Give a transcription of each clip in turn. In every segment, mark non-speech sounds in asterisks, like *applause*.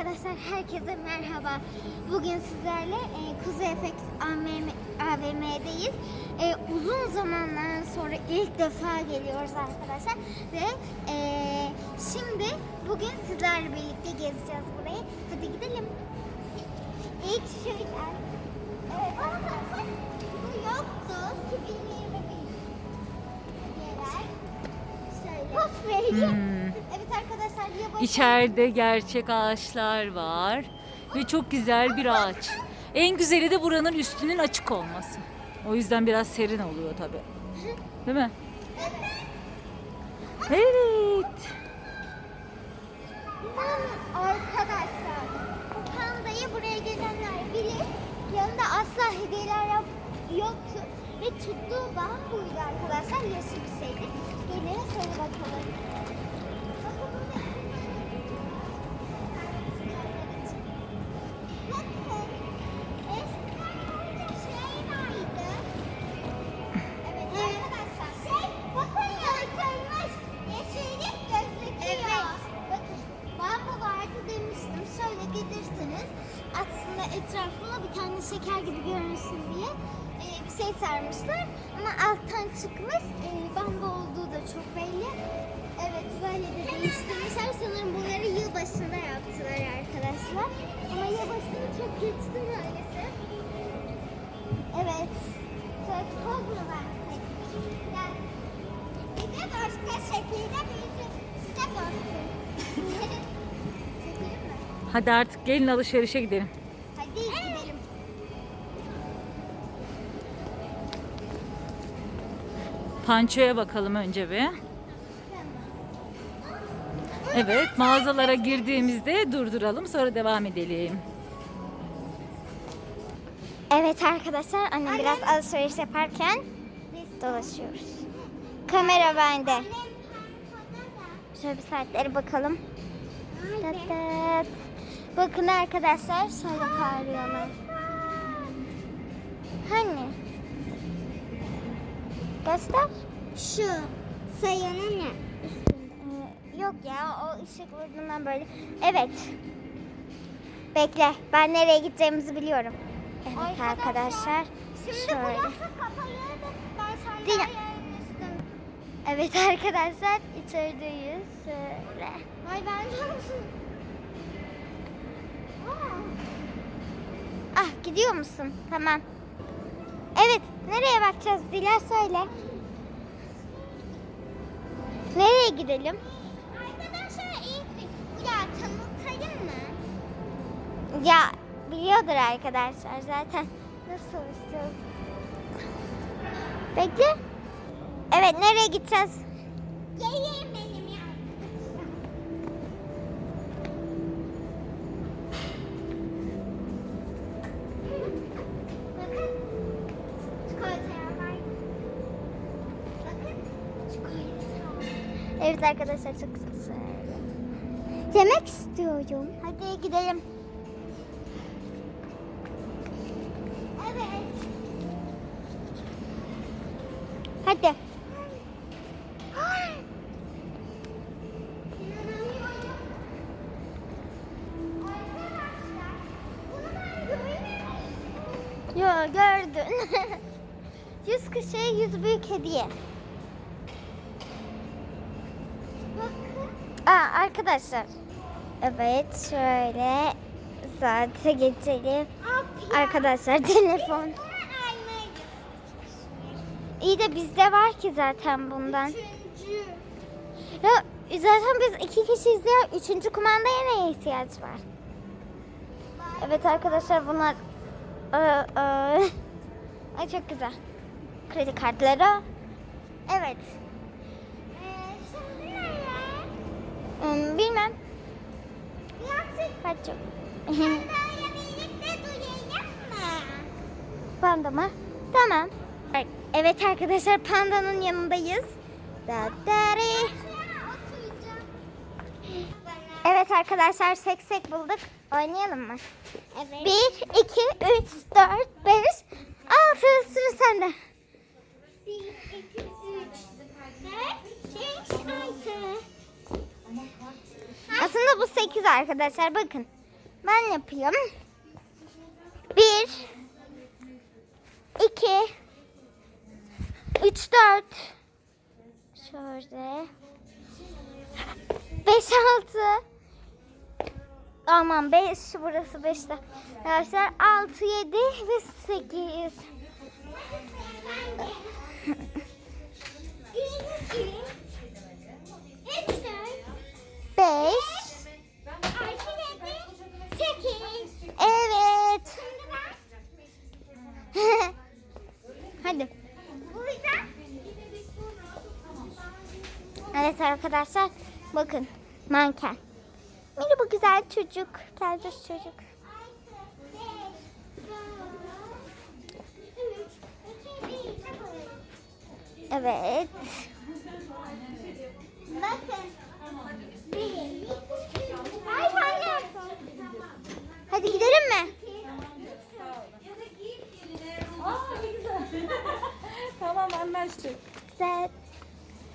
arkadaşlar herkese merhaba. Bugün sizlerle e, Kuzey Efekt AVM, AVM'deyiz. E, uzun zamandan sonra ilk defa geliyoruz arkadaşlar. Ve e, şimdi bugün sizlerle birlikte gezeceğiz burayı. Hadi gidelim. İlk. Evet arkadaşlar bu yoktu. 2021 hediyeler. Şöyle. Post vereyim. Hmm. Evet arkadaşlar yılbaşı. İçeride gerçek ağaçlar var ve çok güzel bir ağaç. En güzeli de buranın üstünün açık olması. O yüzden biraz serin oluyor tabii. Değil mi? Evet. Arkadaşlar bu pandayı buraya gelenler bilir. Yanında asla hediyeler yoktu. Ve tuttuğu bambuydu arkadaşlar. Yeşil bir şeydi. Gelin şöyle bakalım. Etrafına bir tane şeker gibi görünsün diye e, bir şey sarmışlar. Ama alttan çıkmış. E, bambu olduğu da çok belli. Evet böyle de değiştirmişler. Sanırım bunları yılbaşında yaptılar arkadaşlar. Ama yılbaşını çok geçti maalesef. Evet. Mu versek? Yani bir de başka şekilde bir size? Hadi artık gelin alışverişe gidelim. Hadi gidelim. Pançoya bakalım önce bir. Evet mağazalara girdiğimizde durduralım sonra devam edelim. Evet arkadaşlar annem biraz alışveriş yaparken dolaşıyoruz. Kamera bende. Şöyle bir saatlere bakalım. Tat tat. Bakın arkadaşlar şöyle parlıyorlar. Hani? Göster. Şu sayının ne? Üstünde. Ee, yok ya o ışık vurduğundan böyle. Evet. Bekle ben nereye gideceğimizi biliyorum. Evet arkadaşlar. şöyle. Değil. Evet arkadaşlar içerideyiz. Şöyle. Ay ben *laughs* Ah gidiyor musun? Tamam. Evet nereye bakacağız Dila söyle. Nereye gidelim? Arkadaşlar iyi ya tanıtayım mı? Ya biliyordur arkadaşlar zaten. Nasıl istiyoruz? Bekle. Evet nereye gideceğiz? Geleyim Evet arkadaşlar çok güzel. Yemek istiyorum. Hadi gidelim. Evet. Hadi. *gasps* Yo gördün. *laughs* yüz kişiye yüz büyük hediye. Aa, arkadaşlar. Evet şöyle saate geçelim. Arkadaşlar telefon. İyi de bizde var ki zaten bundan. Ya zaten biz iki kişiyiz ya. Üçüncü kumandaya neye ihtiyaç var? Evet arkadaşlar bunlar aa. *laughs* Ay çok güzel. Kredi kartları. Evet. Hadi birlikte mı? Panda mı? Tamam. Evet arkadaşlar pandanın yanındayız. Da dari. Evet arkadaşlar seksek bulduk. Oynayalım mı? Evet. 1, 2, 3, 4, 5, 6 sıra sende. 1, 2, 3, 4, 5, 6. Aslında bu 8 arkadaşlar. Bakın. Ben yapayım. 1 2 3 4 şöyle 5 6 aman 5 burası 5 arkadaşlar 6 7 ve 8 Evet arkadaşlar bakın manken. Merhaba güzel çocuk. Gelmiş çocuk. Evet. Bakın. Hadi gidelim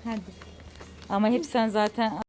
Hadi. Ama hep sen zaten